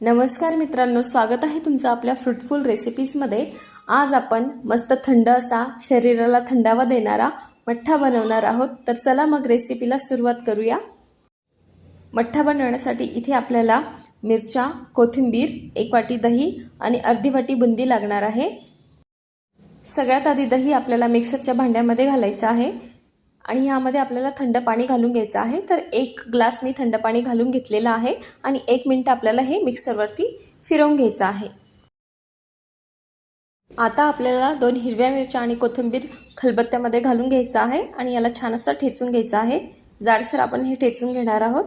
नमस्कार मित्रांनो स्वागत आहे तुमचं आपल्या फ्रुटफुल रेसिपीजमध्ये आज आपण मस्त थंड असा शरीराला थंडावा देणारा मठ्ठा बनवणार आहोत. तर चला मग रेसिपीला सुरुवात करूया. मठ्ठा बनवण्यासाठी इथे आपल्याला मिरच्या कोथिंबीर एक वाटी दही आणि अर्धी वाटी बुंदी लागणार आहे. सगळ्यात आधी दही आपल्याला मिक्सरच्या भांड्यामध्ये घालायचं आहे. आणि ह्यामध्ये आपल्याला थंड पाणी घालून घ्यायचं आहे. तर एक ग्लास मी थंड पाणी घालून घेतलेलं आहे आणि एक मिनटं आपल्याला हे मिक्सरवरती फिरवून घ्यायचं आहे. आता आपल्याला दोन हिरव्या मिरच्या आणि कोथिंबीर खलबत्त्यामध्ये घालून घ्यायचं आहे आणि याला छान असं ठेचून घ्यायचं आहे. जाडसर आपण हे ठेचून घेणार आहोत.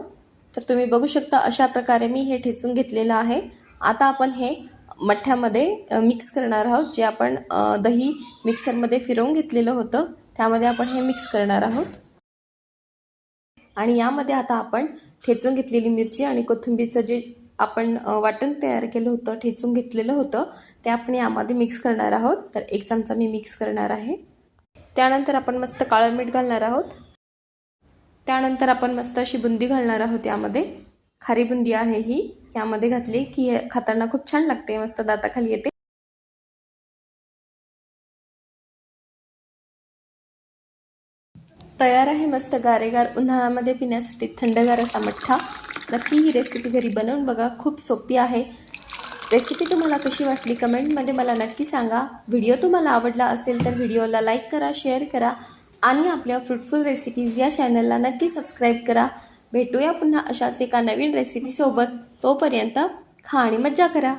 तर तुम्ही बघू शकता अशा प्रकारे मी हे ठेचून घेतलेलं आहे. आता आपण हे मठ्ठ्यामध्ये मिक्स करणार आहोत. जे आपण दही मिक्सरमध्ये फिरवून घेतलेलं होतं. त्यामध्ये आपण हे मिक्स करणार आहोत. आणि यामध्ये आता आपण ठेचून घेतलेली मिरची आणि कोथिंबीरचं जे आपण वाटण तयार केलं होतं ठेचून घेतलेलं होतं ते आपण यामध्ये मिक्स करणार आहोत. तर एक चमचा मी मिक्स करणार आहे. त्यानंतर आपण मस्त काळं मीठ घालणार आहोत. त्यानंतर आपण मस्त अशी बुंदी घालणार आहोत यामध्ये. खारी बुंदी आहे ही. यामध्ये घातली की खाताना खूप छान लागते. मस्त दाताखाली येते. तयार आहे मस्त गारेगार उन्हाळ्यामध्ये पिण्यासाठी थंडगार असा मठ्ठा. नक्की ही रेसिपी घरी बनवून बघा खूप सोपी आहे. रेसिपी तुम्हाला कशी वाटली कमेंटमध्ये मला नक्की सांगा. व्हिडिओ तुम्हाला आवडला असेल तर व्हिडिओला लाईक करा शेअर करा आणि आपल्या फ्रुटफुल रेसिपीज या चॅनलला नक्की सबस्क्राईब करा. भेटूया पुन्हा अशाच एका नवीन रेसिपीसोबत तोपर्यंत खा आणि मज्जा करा.